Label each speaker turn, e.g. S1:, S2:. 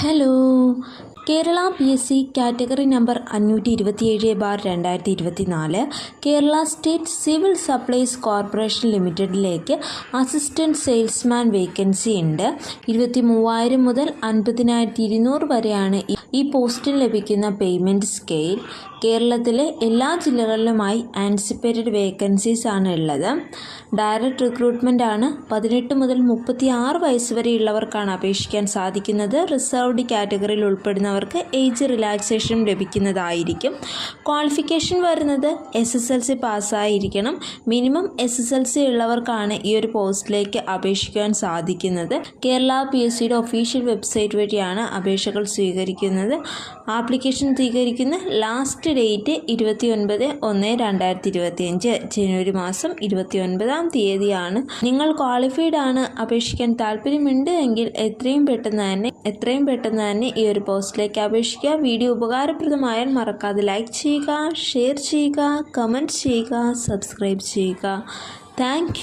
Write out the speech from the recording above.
S1: Hello Kerala P S C category number അഞ്ഞൂറ്റി ഇരുപത്തിയേഴ് bar രണ്ടായിരത്തി ഇരുപത്തി നാല് Kerala state civil supplies corporation ലിമിറ്റഡിലേക്ക് അസിസ്റ്റന്റ് സെയിൽസ്മാൻ വേക്കൻസി ഉണ്ട്. ഇരുപത്തി മൂവായിരം മുതൽ അൻപതിനായിരത്തി ഇരുന്നൂറ് വരെയാണ് ഈ- പോസ്റ്റിന് ലഭിക്കുന്ന പേയ്മെന്റ് സ്കെയിൽ. കേരളത്തിലെ എല്ലാ ജില്ലകളിലുമായി ആൻസിപ്പേറ്റഡ് വേക്കൻസീസ് ആണ് ഉള്ളത്. ഡയറക്റ്റ് റിക്രൂട്ട്മെന്റ് ആണ് പതിനെട്ട് മുതൽ മുപ്പത്തി ആറ് വയസ്സ് വരെയുള്ളവർക്കാണ് അപേക്ഷിക്കാൻ സാധിക്കുന്നത്. റിസർവ്ഡ് കാറ്റഗറിയിൽ ഉൾപ്പെടുന്നവർക്ക് ഏജ് റിലാക്സേഷൻ ലഭിക്കുന്നതായിരിക്കും. ക്വാളിഫിക്കേഷൻ വരുന്നത് S S L C പാസ്സായിരിക്കണം. Minimum S S L C ഉള്ളവർക്കാണ് ഈ ഒരു പോസ്റ്റിലേക്ക് അപേക്ഷിക്കാൻ സാധിക്കുന്നത്. കേരള പി എസ് സിയുടെ ഒഫീഷ്യൽ വെബ്സൈറ്റ് വഴിയാണ് അപേക്ഷകൾ സ്വീകരിക്കുന്നത്. ആപ്ലിക്കേഷൻ സ്വീകരിക്കുന്ന ലാസ്റ്റ് ഡേറ്റ് ഇരുപത്തി ഒൻപത് ഒന്ന് രണ്ടായിരത്തി ഇരുപത്തി അഞ്ച് ജനുവരി മാസം ഇരുപത്തി ഒൻപതാം തീയതിയാണ്. നിങ്ങൾ ക്വാളിഫൈഡ് ആണ് അപേക്ഷിക്കാൻ താല്പര്യമുണ്ട് എങ്കിൽ എത്രയും പെട്ടെന്ന് തന്നെ എത്രയും പെട്ടെന്ന് തന്നെ ഈ ഒരു പോസ്റ്റിലേക്ക് അപേക്ഷിക്കുക. വീഡിയോ ഉപകാരപ്രദമായാൽ മറക്കാതെ ലൈക്ക് ചെയ്യുക ഷെയർ ചെയ്യുക കമന്റ് ചെയ്യുക സബ്സ്ക്രൈബ് ചെയ്യുക. താങ്ക്